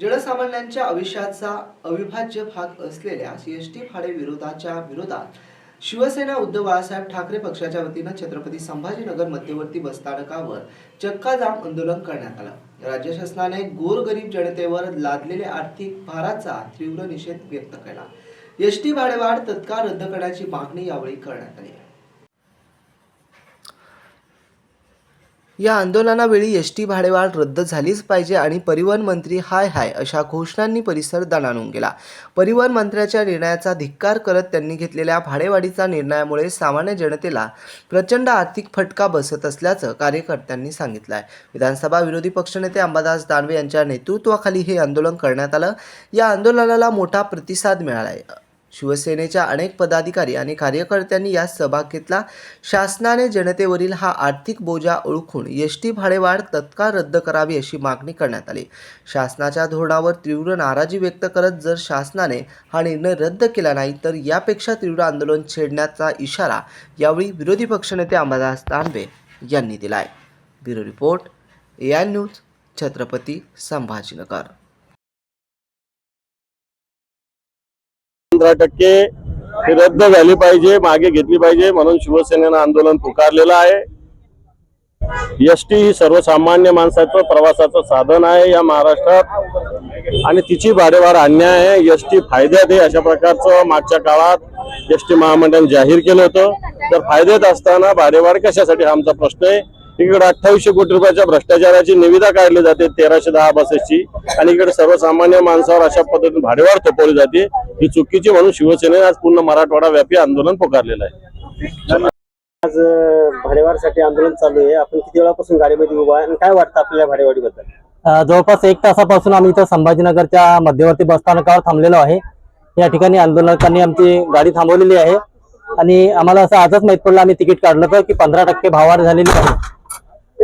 जनसामान्यांच्या आयुष्याचा अविभाज्य भाग असलेल्या सीएसटी भाडे विरोधाच्या विरोधात शिवसेना उद्धव बाळासाहेब ठाकरे पक्षाच्या वतीनं छत्रपती संभाजीनगर मध्यवर्ती बसस्थानकावर चक्काजाम आंदोलन करण्यात आलं. राज्य शासनाने गोरगरीब जनतेवर लादलेल्या आर्थिक भाराचा तीव्र निषेध व्यक्त केला. एस टी भाडेवाढ तत्काळ रद्द करण्याची मागणी यावेळी करण्यात आली. या आंदोलनावेळी एस टी भाडेवाढ रद्द झालीच पाहिजे आणि परिवहन मंत्री हाय हाय अशा घोषणांनी परिसर दणाणून गेला. परिवहन मंत्र्याच्या निर्णयाचा धिक्कार करत त्यांनी घेतलेल्या भाडेवाढीचा निर्णयामुळे सामान्य जनतेला प्रचंड आर्थिक फटका बसत असल्याचं कार्यकर्त्यांनी सांगितलं आहे विधानसभा विरोधी पक्षनेते अंबादास दानवे यांच्या नेतृत्वाखाली हे आंदोलन करण्यात आलं. या आंदोलनाला मोठा प्रतिसाद मिळाला आहे शिवसेनेच्या अनेक पदाधिकारी आणि कार्यकर्त्यांनी यात सहभाग घेतला. शासनाने जनतेवरील हा आर्थिक बोजा ओळखून एस टी भाडेवाढ तत्काळ रद्द करावी अशी मागणी करण्यात आली. शासनाच्या धोरणावर तीव्र नाराजी व्यक्त करत जर शासनाने हा निर्णय रद्द केला नाही तर यापेक्षा तीव्र आंदोलन छेडण्याचा इशारा यावेळी विरोधी पक्षनेते अंबादास दानवे यांनी दिला आहे bureau report A I news Chhatrapati Sambhajinagar. पंधरा टक्के ही रद्द झाली पाहिजे मागे घेतली पाहिजे म्हणून शिवसेनेनं आंदोलन पुकारलेलं आहे. एस टी ही सर्वसामान्य माणसाचं प्रवासाचं साधन आहे या महाराष्ट्रात. आणि तिची भाडेवार अन्याय आहे. एस टी फायद्यात आहे अशा प्रकारचं. मागच्या काळात एस टी महामंडळ जाहीर केलं होतं. तर फायद्यात असताना भाडेवाढ कशासाठी हा आमचा प्रश्न आहे. इकडे अठ्ठावीसशे कोटी रुपयाच्या भ्रष्टाचाराची निविदा काढली जाते तेराशे दहा बसेसची. आणि इकडे सर्वसामान्य माणसावर अशा पद्धतीने भाडेवाढ थोपवली जाते. ही चुकीची म्हणून शिवसेनेने आज पूर्ण मराठवाडा व्यापी आंदोलन पुकारलेलं आहे. आज अ, भाडेवाढीसाठी आंदोलन चालू आहे. आपण किती वेळापासून गाडीमध्ये उभा आहे आणि काय वाटतं आपल्याला भाडेवाढीबद्दल? अ, जवळपास एक तासापासून आम्ही इथं संभाजीनगरच्या मध्यवर्ती बसस्थानकावर थांबलेलो आहे. या ठिकाणी आंदोलकांनी आमची गाडी थांबवलेली आहे. आणि आम्हाला असं आजच माहीत पडलं आम्ही तिकीट काढलं तर की पंधरा टक्के भाववाढ झालेली आहे.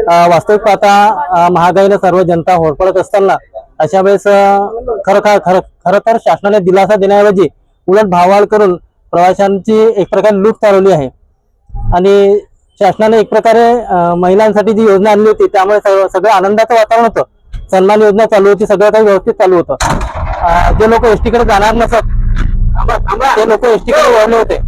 वास्तविक पाहता महागाईला महागाईनं सर्व जनता होरपडत असताना अशा वेळेस खरं खरं खरं तर शासनाने दिलासा देण्याऐवजी उलट भाववाढ करून प्रवाशांची एक प्रकारे लूट चालवली आहे. आणि शासनाने एक प्रकारे महिलांसाठी जी योजना आणली होती त्यामुळे सगळं सगळं आनंदाचं वातावरण होतं. सन्मान योजना चालू होती सगळं काही व्यवस्थित चालू होतं. जे लोक एसटी कडे जाणार नसत ते लोक एसटी कडे वळले होते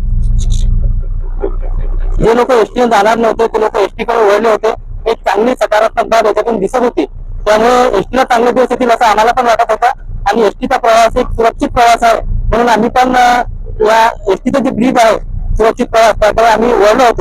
जे लोक एसटीने जाणार नव्हते ते लोक एसटीकडे वळले होते. एक चांगली सकारात्मक बाब याच्यातून दिसत होती. त्यामुळे एसटीला चांगले दिवस येतील असं आम्हाला पण वाटत होतं. आणि एसटीचा प्रवास एक सुरक्षित प्रवास आहे. म्हणून आम्ही पण या एसटीचं जे ब्रीफ आहे सुरक्षित प्रवास त्याकडे आम्ही वळलो होतो.